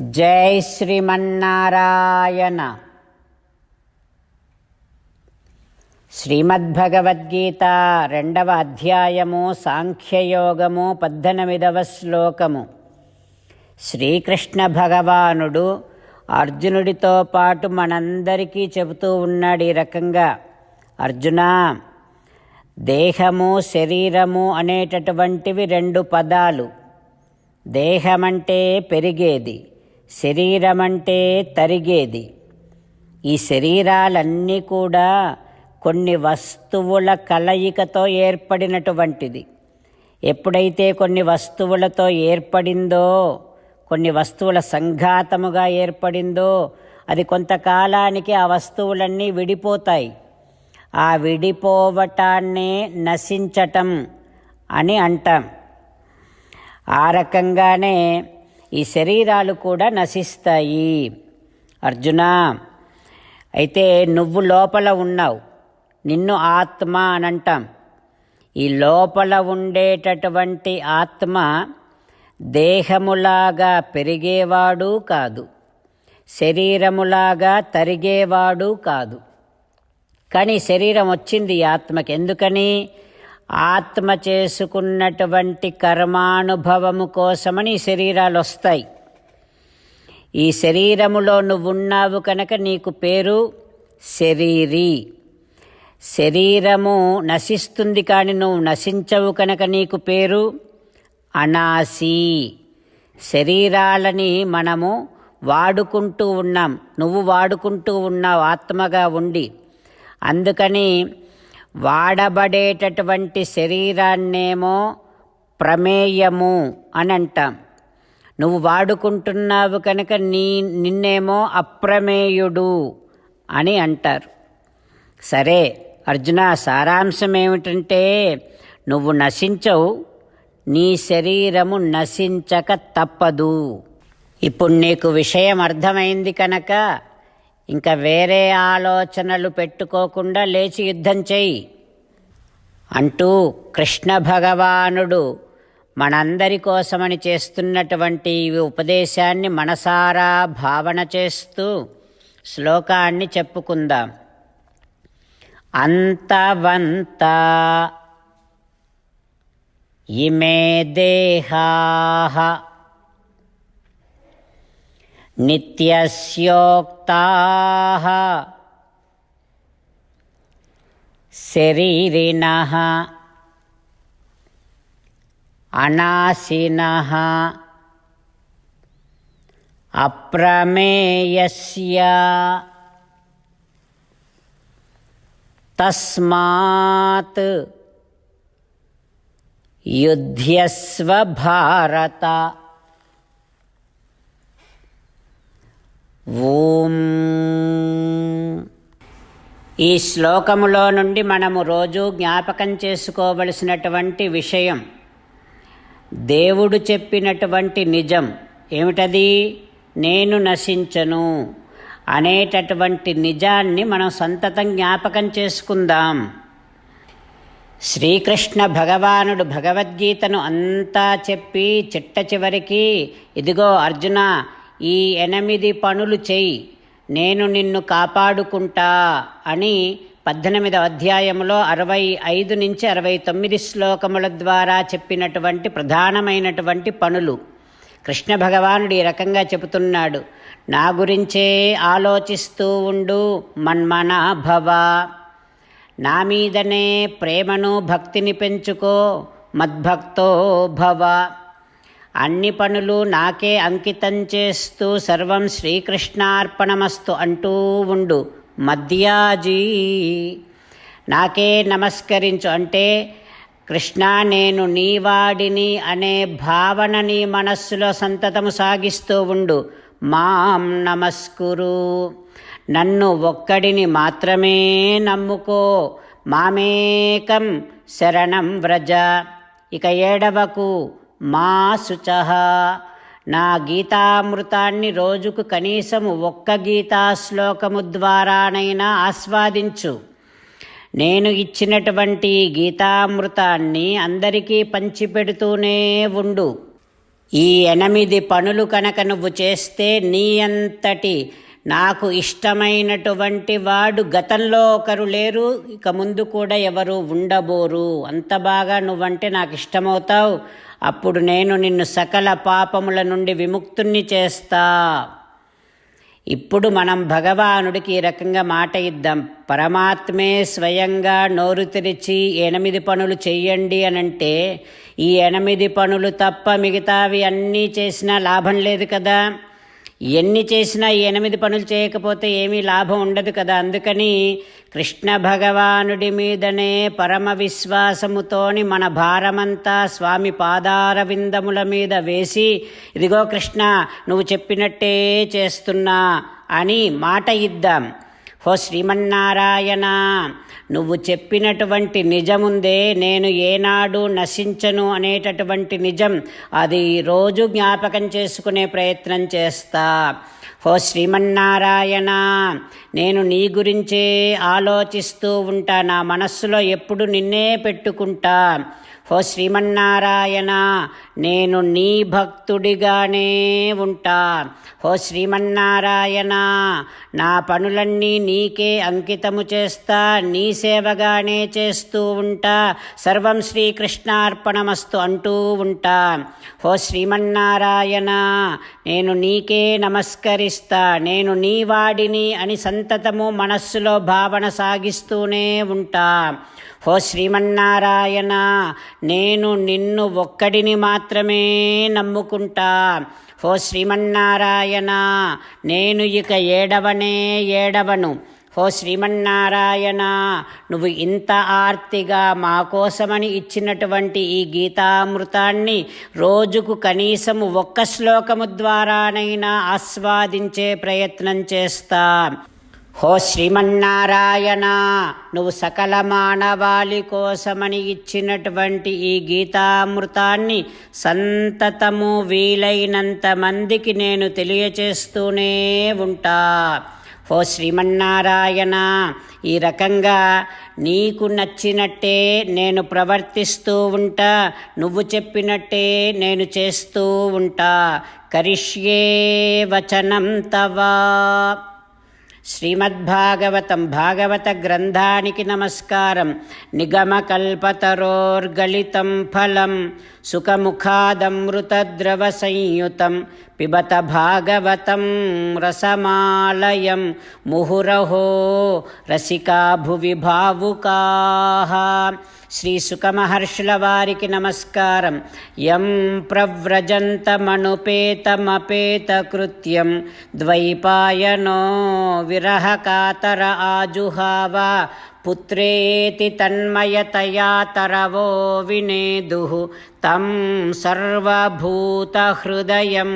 జై శ్రీమన్నారాయణ. శ్రీమద్భగవద్గీత రెండవ అధ్యాయము సాంఖ్యయోగము పద్దెనిమిదవ శ్లోకము. శ్రీకృష్ణ భగవానుడు అర్జునుడితో పాటు మనందరికీ చెబుతూ ఉన్నాడు ఈ రకంగా. అర్జున దేహము శరీరము అనేటటువంటివి రెండు పదాలు. దేహమంటే పెరిగేది. శరీరమంటే తరిగేది. ఈ శరీరాలన్నీ కూడా కొన్ని వస్తువుల కలయికతో ఏర్పడినటువంటిది. ఎప్పుడైతే కొన్ని వస్తువులతో ఏర్పడిందో కొన్ని వస్తువుల సంఘాతముగా ఏర్పడిందో అది కొంతకాలానికి ఆ వస్తువులన్నీ విడిపోతాయి. ఆ విడిపోవటాన్నే నశించటం అని అంటాం. ఆ రకంగానే ఈ శరీరాలు కూడా నశిస్తాయి. అర్జున అయితే నువ్వు లోపల ఉన్నావు. నిన్ను ఆత్మ అని అంటాం ఈ లోపల ఉండేటటువంటి ఆత్మ దేహములాగా పెరిగేవాడు కాదు. శరీరములాగా తరిగేవాడు కాదు. కానీ శరీరం వచ్చింది ఈ ఆత్మకి. ఎందుకని? ఆత్మ చేసుకున్నటువంటి కర్మానుభవము కోసమని ఈ శరీరాలు వస్తాయి ఈ శరీరములో నువ్వున్నావు కనుక నీకు పేరు శరీరీ. శరీరము నశిస్తుంది కానీ నువ్వు నశించవు కనుక నీకు పేరు అనాసి శరీరాలని మనము వాడుకుంటూ ఉన్నాం. నువ్వు వాడుకుంటూ ఉన్నావు ఆత్మగా ఉండి. అందుకని వాడబడేటటువంటి శరీరాన్నేమో ప్రమేయము అని అంటాం నువ్వు వాడుకుంటున్నావు కనుక నీ నిన్నేమో అప్రమేయుడు అని అంటారు. సరే అర్జున సారాంశం ఏమిటంటే నువ్వు నశించవు నీ శరీరము నశించక తప్పదు. ఇప్పుడు నీకు విషయం అర్థమైంది కనుక ఇంకా వేరే ఆలోచనలు పెట్టుకోకుండా లేచి యుద్ధం చెయ్యి. అంటూ కృష్ణ భగవానుడు మనందరి కోసమని చేస్తున్నటువంటి ఈ ఉపదేశాన్ని మనసారా భావన చేస్తూ శ్లోకాన్ని చెప్పుకుందాం. అంతవంత ఇమే దేహా नित्यस्योक्ताः। शरीरिणः अनाशिनः अप्रमेयस्य तस्मात् युध्यस्व युध्यस्वभारत ఓం. ఈ శ్లోకములో నుండి మనము రోజు జ్ఞాపకం చేసుకోవలసినటువంటి విషయం దేవుడు చెప్పినటువంటి నిజం ఏమిటది? నేను నశించను అనేటటువంటి నిజాన్ని మనం సంతతం జ్ఞాపకం చేసుకుందాం. శ్రీకృష్ణ భగవానుడు భగవద్గీతను అంతా చెప్పి చిట్ట చివరికి ఇదిగో అర్జున ఈ ఎనిమిది పనులు చేయి. నేను నిన్ను కాపాడుకుంటా అని పద్దెనిమిదవ అధ్యాయంలో అరవై ఐదు నుంచి అరవై తొమ్మిది శ్లోకముల ద్వారా చెప్పినటువంటి ప్రధానమైనటువంటి పనులు. కృష్ణ భగవానుడు ఈ రకంగా చెబుతున్నాడు. నా గురించే ఆలోచిస్తూ ఉండు మన్మనాభవ. నా మీదనే ప్రేమను భక్తిని పెంచుకో మద్భక్తో భవ. అన్ని పనులు నాకే అంకితం చేస్తూ సర్వం శ్రీకృష్ణార్పణమస్తు అంటూ ఉండు మధ్యాజీ. నాకే నమస్కరించు అంటే కృష్ణ నేను నీవాడిని అనే భావన నీ మనస్సులో సంతతము సాగిస్తూ ఉండు మాం నమస్కురు. నన్ను ఒక్కడిని మాత్రమే నమ్ముకో మామేకం శరణం వ్రజ. ఇక ఏడవకు మా శుచ. నా గీతామృతాన్ని రోజుకు కనీసం ఒక్క గీతా శ్లోకము ద్వారానైనా ఆస్వాదించు. నేను ఇచ్చినటువంటి గీతామృతాన్ని అందరికీ పంచిపెడుతూనే ఉండు. ఈ ఎనిమిది పనులు కనుక నువ్వు చేస్తే నీ అంతటి నాకు ఇష్టమైనటువంటి వాడు గతంలో ఒకరు లేరు ఇక ముందు కూడా ఎవరు ఉండబోరు. అంత బాగా నువ్వంటే నాకు ఇష్టమవుతావు. అప్పుడు నేను నిన్ను సకల పాపముల నుండి విముక్తుణ్ణి చేస్తా. ఇప్పుడు మనం భగవానుడికి ఈ రకంగా మాట ఇద్దాం. పరమాత్మే స్వయంగా నోరు తెరిచి ఎనిమిది పనులు చెయ్యండి అనంటే ఈ ఎనిమిది పనులు తప్ప మిగతావి అన్నీ చేసినా లాభం లేదు కదా? ఎన్ని చేసినా ఎనిమిది పనులు చేయకపోతే ఏమీ లాభం ఉండదు కదా. అందుకని కృష్ణ భగవానుడి మీదనే పరమ విశ్వాసముతోని మన భారమంతా స్వామి పాదార విందముల మీద వేసి ఇదిగో కృష్ణ నువ్వు చెప్పినట్టే చేస్తున్నా అని మాట ఇద్దాం. హో శ్రీమన్నారాయణ నువ్వు చెప్పినటువంటి నిజముందే నేను ఏనాడు నశించను అనేటటువంటి నిజం అది రోజు జ్ఞాపకం చేసుకునే ప్రయత్నం చేస్తా. ఓ శ్రీమన్నారాయణ నేను నీ గురించే ఆలోచిస్తూ ఉంటా. నా మనస్సులో ఎప్పుడు నిన్నే పెట్టుకుంటా. ఓ శ్రీమన్నారాయణ నేను నీ భక్తుడిగానే ఉంటా. ఓ శ్రీమన్నారాయణ నా పనులన్నీ నీకే అంకితము చేస్తా. నీ సేవగానే చేస్తూ ఉంటా. సర్వం శ్రీకృష్ణార్పణమస్తు అంటూ ఉంటా. హో శ్రీమన్నారాయణ నేను నీకే నమస్కరి నమస్కరిస్తా నేను నీ వాడిని అని సంతతము మనస్సులో భావన సాగిస్తూనే ఉంటా. ఓ శ్రీమన్నారాయణ నేను నిన్ను ఒక్కడిని మాత్రమే నమ్ముకుంటా. ఓ శ్రీమన్నారాయణ నేను ఇక ఏడవనే ఏడవను. హో శ్రీమన్నారాయణ నువ్వు ఇంత ఆర్తిగా మా కోసమని ఇచ్చినటువంటి ఈ గీతామృతాన్ని రోజుకు కనీసము ఒక్క శ్లోకము ద్వారానైనా ఆస్వాదించే ప్రయత్నం చేస్తా. హో శ్రీమన్నారాయణ నువ్వు సకల మానవాళి కోసమని ఇచ్చినటువంటి ఈ గీతామృతాన్ని సంతతము వీలైనంత మందికి నేను తెలియచేస్తూనే ఉంటా. ఓ శ్రీమన్నారాయణ ఈ రకంగా నీకు నచ్చినట్టే నేను ప్రవర్తిస్తూ ఉంటా నువ్వు చెప్పినట్టే నేను చేస్తూ ఉంటా. కరిష్యే వచనం తవా. श्रीमद्भागवतं भागवतग्रन्थानिकि नमस्कारं। निगमकल्पतरोर्गलितं फलं सुखमुखादमृतद्रवसंयुतं पिबत भागवतं रसमालयं मुहुरहो रसिका भुवि भावुकाः श्रीसुखमहर्षिलवारिक नमस्कारं। यं प्रव्रजन्तमनुपेतमपेतकृत्यं द्वैपायनो विरहकातर आजुहाव पुत्रेति तन्मयतया तरवो विनेदुः। తం సర్వభూతహృదయం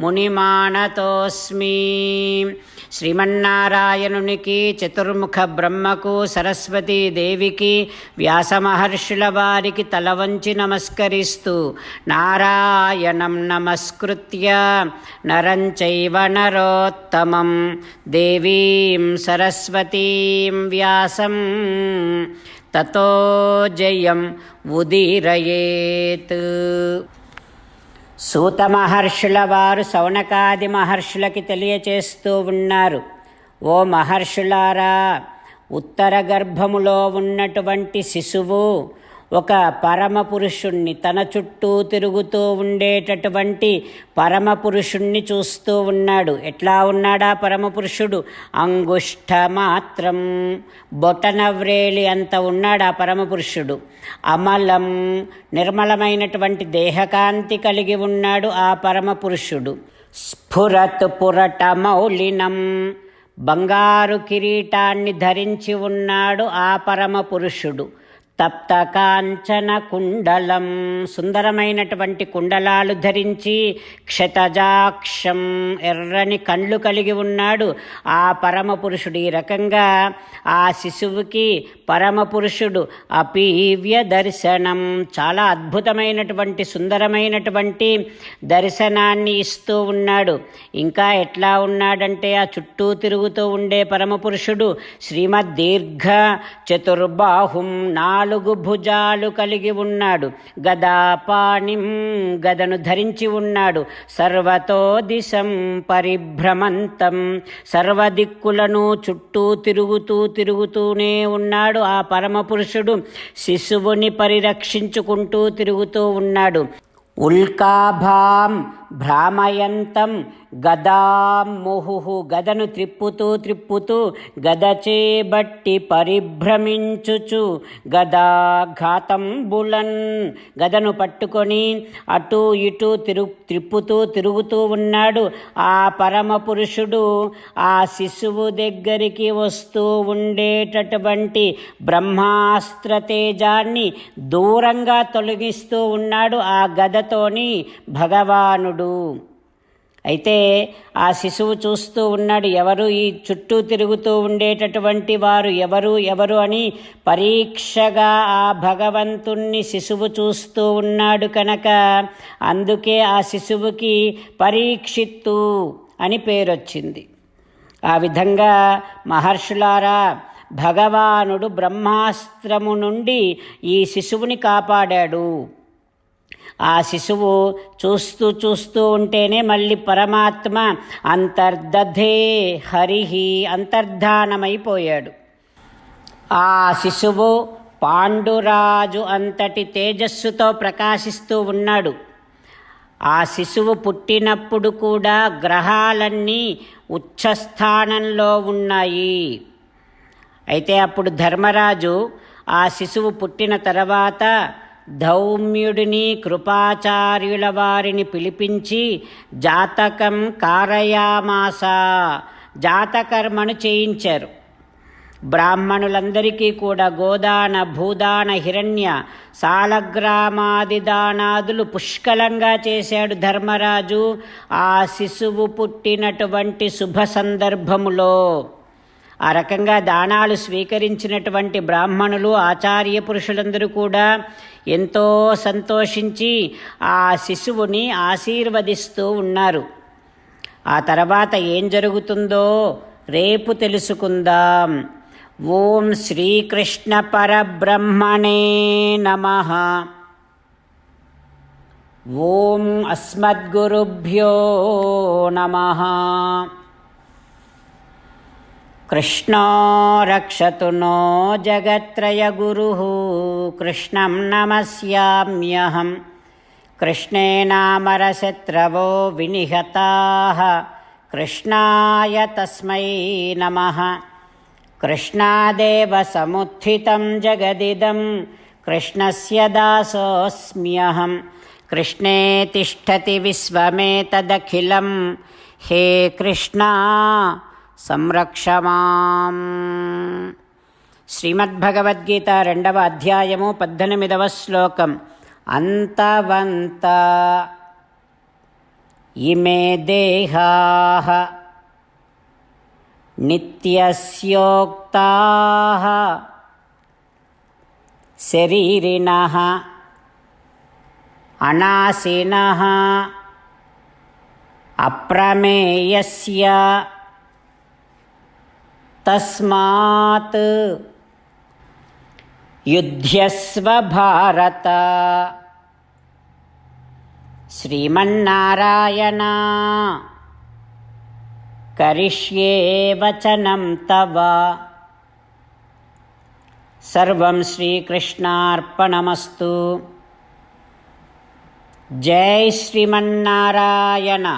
మునిమానతోస్మి శ్రీమన్నారాయణునికి చతుర్ముఖ బ్రహ్మకు సరస్వతీదేవికి వ్యాసమహర్షుల వారికి తల వంచి నమస్కరిస్తూ నారాయణం నమస్కృత్య నరంచైవ నరోత్తమం దేవీం సరస్వతీం వ్యాసం తతో జయం ఉదీరయేత్. సూత మహర్షుల వారు సౌనకాది మహర్షులకి తెలియచేస్తూ ఉన్నారు. ఓ మహర్షులారా ఉత్తర గర్భములో ఉన్నటువంటి శిశువు ఒక పరమ పురుషుణ్ణి తన చుట్టూ తిరుగుతూ ఉండేటటువంటి పరమ పురుషుణ్ణి చూస్తూ ఉన్నాడు. ఎట్లా ఉన్నాడా పరమ పురుషుడు అంగుష్ట మాత్రం. బొటనవ్రేలి అంత ఉన్నాడు ఆ పరమ పురుషుడు అమలం నిర్మలమైనటువంటి దేహకాంతి కలిగి ఉన్నాడు ఆ పరమ పురుషుడు స్ఫురత్ పురట మౌలినం. బంగారు కిరీటాన్ని ధరించి ఉన్నాడు ఆ పరమ తప్తకాంచన తప్త కాంచన కుండలం సుందరమైనటువంటి కుండలాలు ధరించి క్షతజాక్షం ఎర్రని కళ్ళు కలిగి ఉన్నాడు ఆ పరమ పురుషుడు ఈ రకంగా ఆ శిశువుకి పరమ పురుషుడు అపీవ్య దర్శనం. చాలా అద్భుతమైనటువంటి సుందరమైనటువంటి దర్శనాన్ని ఇస్తూ ఉన్నాడు. ఇంకా ఎట్లా ఉన్నాడంటే ఆ చుట్టూ తిరుగుతూ ఉండే పరమ పురుషుడు శ్రీమద్ దీర్ఘ చతుర్బాహుం నాలుగు నాలుగు భుజాలు కలిగి ఉన్నాడు. గదాపాణిం గదను ధరించి ఉన్నాడు. సర్వతో దిశం పరిభ్రమంతం. సర్వదిక్కులను చుట్టూ తిరుగుతూ తిరుగుతూనే ఉన్నాడు. ఆ పరమపురుషుడు శిశువుని పరిరక్షించుకుంటూ తిరుగుతూ ఉన్నాడు. ఉల్కాభాం భ్రామయంతం గదాం ముహు గదను త్రిప్పుతూ త్రిప్పుతూ గదచేబట్టి పరిభ్రమించుచు గదాఘాతం బులన్ గదను పట్టుకొని అటు ఇటు తిరు త్రిప్పుతూ తిరుగుతూ ఉన్నాడు ఆ పరమ పురుషుడు ఆ శిశువు దగ్గరికి వస్తూ ఉండేటటువంటి బ్రహ్మాస్త్ర తేజాన్ని దూరంగా తొలగిస్తూ ఉన్నాడు ఆ గదతోని భగవానుడు. అయితే ఆ శిశువు చూస్తూ ఉన్నాడు ఎవరు ఈ చుట్టూ తిరుగుతూ ఉండేటటువంటి వారు ఎవరు ఎవరు అని పరీక్షగా ఆ భగవంతుణ్ణి శిశువు చూస్తూ ఉన్నాడు కనుక అందుకే ఆ శిశువుకి పరీక్షిత్తు అని పేరొచ్చింది. ఆ విధంగా మహర్షులారా భగవానుడు బ్రహ్మాస్త్రము నుండి ఈ శిశువుని కాపాడాడు. ఆ శిశువు చూస్తూ చూస్తూ ఉంటేనే మళ్ళీ పరమాత్మ అంతర్దధే హరిహి అంతర్ధానమైపోయాడు. ఆ శిశువు పాండురాజు అంతటి తేజస్సుతో ప్రకాశిస్తూ ఉన్నాడు. ఆ శిశువు పుట్టినప్పుడు కూడా గ్రహాలన్నీ ఉచ్చస్థానంలో ఉన్నాయి. అయితే అప్పుడు ధర్మరాజు ఆ శిశువు పుట్టిన తర్వాత ధౌమ్యుడిని కృపాచార్యుల వారిని పిలిపించి జాతకం కారయామాస జాతకర్మను చేయించారు. బ్రాహ్మణులందరికీ కూడా గోదాన భూదాన హిరణ్య సాలగ్రామాది దానాదులు పుష్కలంగా చేశాడు ధర్మరాజు ఆ శిశువు పుట్టినటువంటి శుభ సందర్భములో. ఆ రకంగా దానాలు స్వీకరించినటువంటి బ్రాహ్మణులు ఆచార్య పురుషులందరూ కూడా ఎంతో సంతోషించి ఆ శిశువుని ఆశీర్వదిస్తూ ఉన్నారు. ఆ తర్వాత ఏం జరుగుతుందో రేపు తెలుసుకుందాం. ఓం శ్రీకృష్ణ పరబ్రహ్మణే నమ. ఓం అస్మద్గురుభ్యో నమ. कृष्णो रक्षतु नो जगत्त्रयगुरुः। कृष्णं नमस्याम्यहं। कृष्णेनामरशत्रवो विनिहताः। कृष्णाय तस्मै नमः। कृष्णादेव समुत्थितं जगदिदं। कृष्णस्य दासोऽस्म्यहं। कृष्णे तिष्ठति विश्वमेतदखिलं। हे कृष्णा కృష్ణా సంరక్షమాం శ్రీమద్భగవద్గీత రెండవ అధ్యాయము పద్దెనిమిదవ శ్లోకం. అంతవంత ఇమే దేహా నిత్యస్యోక్తా శరీరిణ అనాశిన అప్రమేయస్య తస్మాత్ యుధ్యస్వ భారత శ్రీమన్నారాయణ కరిష్యే వచనం తవ సర్వం శ్రీకృష్ణార్పణమస్తు జై శ్రీమన్నారాయణ